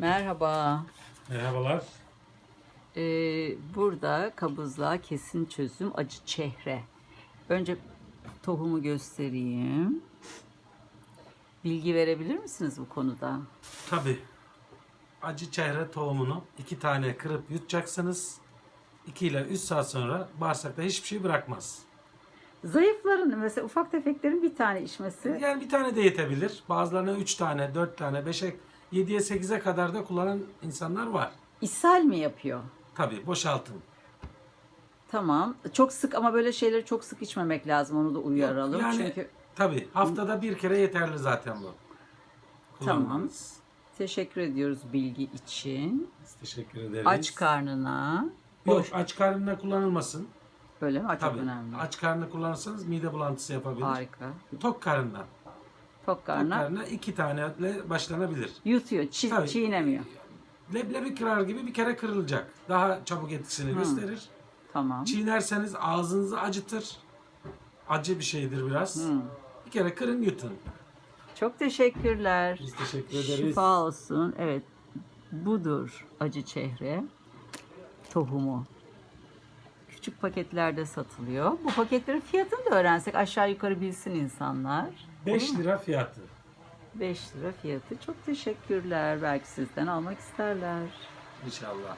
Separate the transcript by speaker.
Speaker 1: Merhaba.
Speaker 2: Merhabalar.
Speaker 1: Ee, burada kabızlığa kesin çözüm acı çehre. Önce tohumu göstereyim. Bilgi verebilir misiniz bu konuda?
Speaker 2: Tabi acı çehre tohumunu iki tane kırıp yutacaksınız. 2 ile 3 saat sonra bağırsakta hiçbir şey bırakmaz.
Speaker 1: Zayıfların mesela ufak tefeklerin bir tane içmesi
Speaker 2: Yani bir tane de yetebilir. Bazılarına 3 tane, 4 tane, 5'e, 7'ye 8'e kadar da kullanan insanlar var.
Speaker 1: ishal mi yapıyor?
Speaker 2: Tabi boşaltın.
Speaker 1: Tamam. Çok sık ama böyle şeyleri çok sık içmemek lazım. Onu da uyaralım.
Speaker 2: Yani
Speaker 1: Çünkü
Speaker 2: tabi haftada bir kere yeterli zaten bu.
Speaker 1: Tamam.
Speaker 2: Kullanmanız.
Speaker 1: teşekkür ediyoruz bilgi için.
Speaker 2: Biz teşekkür ederiz.
Speaker 1: Aç karnına.
Speaker 2: Yok aç karnına kullanılmasın.
Speaker 1: Böyle mi? Çok
Speaker 2: Tabii.
Speaker 1: önemli.
Speaker 2: Aç karnına kullanırsanız mide bulantısı yapabilir.
Speaker 1: Harika.
Speaker 2: Tok karnına.
Speaker 1: Karnına.
Speaker 2: karnına iki taneyle başlanabilir.
Speaker 1: Yutuyor. Çi-
Speaker 2: Tabii.
Speaker 1: çiğnemiyor.
Speaker 2: Leblebi kırar gibi bir kere kırılacak. Daha çabuk etkisini gösterir.
Speaker 1: Tamam.
Speaker 2: Çiğnerseniz ağzınızı acıtır. Acı bir şeydir biraz. Bir kere kırın yutun.
Speaker 1: Çok teşekkürler.
Speaker 2: Biz teşekkür ederiz.
Speaker 1: Şifa olsun. Evet. Budur acı çehre tohumu. Küçük paketlerde satılıyor. Bu paketlerin fiyatını da öğrensek aşağı yukarı bilsin insanlar.
Speaker 2: 5 lira fiyatı.
Speaker 1: 5 lira fiyatı. Çok teşekkürler. Belki sizden almak isterler.
Speaker 2: İnşallah.